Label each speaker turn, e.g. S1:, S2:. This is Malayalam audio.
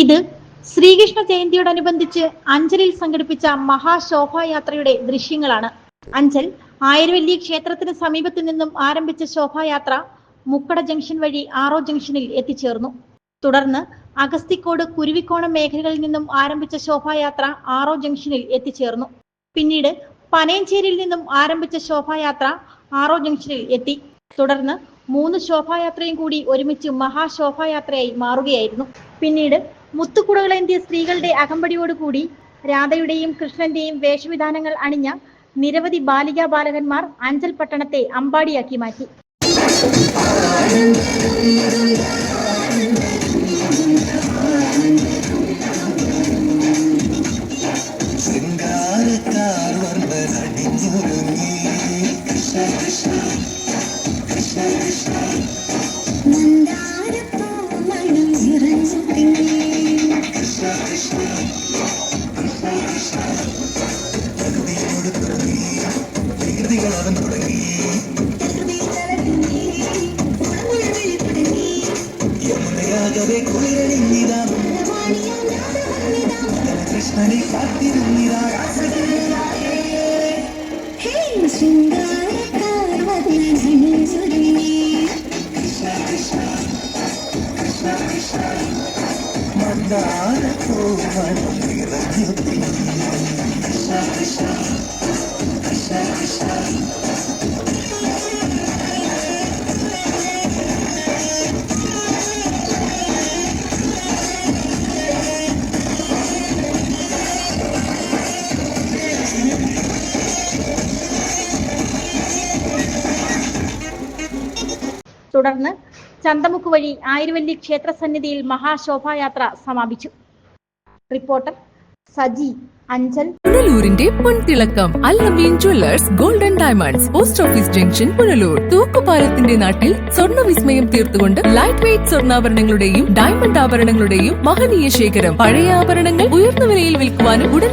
S1: ഇത് ശ്രീകൃഷ്ണ ജയന്തിയോടനുബന്ധിച്ച് അഞ്ചലിൽ സംഘടിപ്പിച്ച മഹാശോഭായാത്രയുടെ ദൃശ്യങ്ങളാണ്. അഞ്ചൽ ആയിരവല്ലി ക്ഷേത്രത്തിന് സമീപത്തു നിന്നും ആരംഭിച്ച ശോഭായാത്ര മുക്കട ജംഗ്ഷൻ വഴി ആറോ ജംഗ്ഷനിൽ എത്തിച്ചേർന്നു. തുടർന്ന് അഗസ്തിക്കോട് കുരുവിക്കോണം മേഖലകളിൽ നിന്നും ആരംഭിച്ച ശോഭായാത്ര ആറോ ജംഗ്ഷനിൽ എത്തിച്ചേർന്നു. പിന്നീട് പനയഞ്ചേരിയിൽ നിന്നും ആരംഭിച്ച ശോഭായാത്ര ആറോ ജംഗ്ഷനിൽ എത്തി. തുടർന്ന് മൂന്ന് ശോഭായാത്രയും കൂടി ഒരുമിച്ച് മഹാശോഭായാത്രയായി മാറുകയായിരുന്നു. പിന്നീട് മുത്തുകുടകളേന്തിയ സ്ത്രീകളുടെ അകമ്പടിയോടുകൂടി രാധയുടെയും കൃഷ്ണന്റെയും വേഷവിധാനങ്ങൾ അണിഞ്ഞ നിരവധി ബാലികാ ബാലകന്മാർ അഞ്ചൽ പട്ടണത്തെ അമ്പാടിയാക്കി മാറ്റി.
S2: യമുനയാകവെ കുളിരണിഞ്ഞിതാ കൃഷ്ണനെ കാത്തിരുന്നിതാ
S3: ഹേ ശൃംഗാരക്കാർ വർണനണിഞ്ഞൊരുങ്ങി
S2: കൃഷ്ണ കൃഷ്ണ കൃഷ്ണ കൃഷ്ണ മന്ദാരപ്പൂമണം നിറഞ്ഞു തിങ്ങി കൃഷ്ണ
S1: തുടർന്ന് ചന്തമുക്ക് വഴി ആയിരവല്ലി ക്ഷേത്ര സന്നിധിയിൽ മഹാശോഭായാത്ര സമാപിച്ചു. റിപ്പോർട്ടർ സജി അഞ്ചൽ
S4: പുനലൂരിന്റെ പൊൻതിളക്കം Al Ameen jewellers golden diamonds post office junction Punalur തൂക്കുപാലത്തിന്റെ നാട്ടിൽ സ്വർണ വിസ്മയം തീർത്തുകൊണ്ട് ലൈറ്റ് വെയിറ്റ് സ്വർണാഭരണങ്ങളുടെയും ഡയമണ്ട് ആഭരണങ്ങളുടെയും മഹനീയ ശേഖരം. പഴയ ആഭരണങ്ങൾ ഉയർന്ന വിലയിൽ വിൽക്കുവാനും ഉടൻ